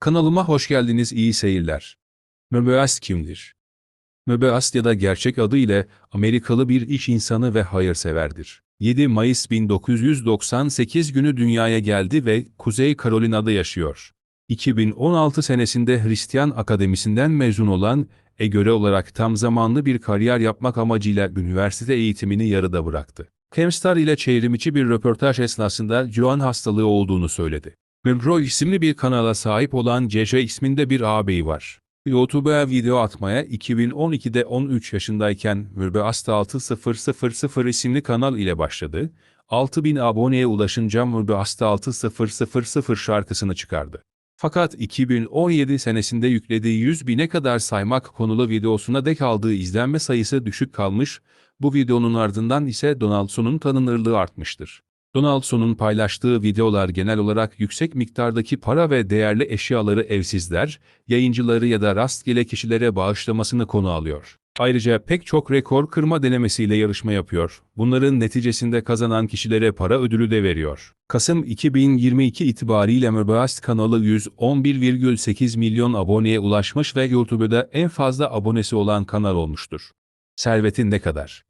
Kanalıma hoş geldiniz iyi seyirler. Möbeast kimdir? Möbeast ya da gerçek adı ile Amerikalı bir iş insanı ve hayırseverdir. 7 Mayıs 1998 günü dünyaya geldi ve Kuzey Carolina'da yaşıyor. 2016 senesinde Hristiyan Akademisi'nden mezun olan, e göre olarak tam zamanlı bir kariyer yapmak amacıyla üniversite eğitimini yarıda bıraktı. Kemstar ile çevrimiçi bir röportaj esnasında Joan hastalığı olduğunu söyledi. Membro isimli bir kanala sahip olan CC isminde bir ağabeyi var. YouTube'a video atmaya 2012'de 13 yaşındayken Mürbeast 6000 isimli kanal ile başladı. 6000 aboneye ulaşınca Mürbeast 6000 şarkısını çıkardı. Fakat 2017 senesinde yüklediği 100 bine kadar saymak konulu videosuna dek aldığı izlenme sayısı düşük kalmış, bu videonun ardından ise Donaldson'un tanınırlığı artmıştır. Donaldson'un paylaştığı videolar genel olarak yüksek miktardaki para ve değerli eşyaları evsizler, yayıncıları ya da rastgele kişilere bağışlamasını konu alıyor. Ayrıca pek çok rekor kırma denemesiyle yarışma yapıyor. Bunların neticesinde kazanan kişilere para ödülü de veriyor. Kasım 2022 itibariyle Möbeast kanalı 111,8 milyon aboneye ulaşmış ve YouTube'da en fazla abonesi olan kanal olmuştur. Serveti ne kadar?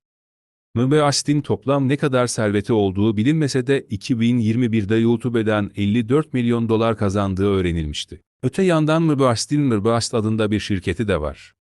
Möbeast'in toplam ne kadar serveti olduğu bilinmese de 2021'de YouTube'dan 54 milyon dolar kazandığı öğrenilmişti. Öte yandan Möbeast'in Möbeast adında bir şirketi de var.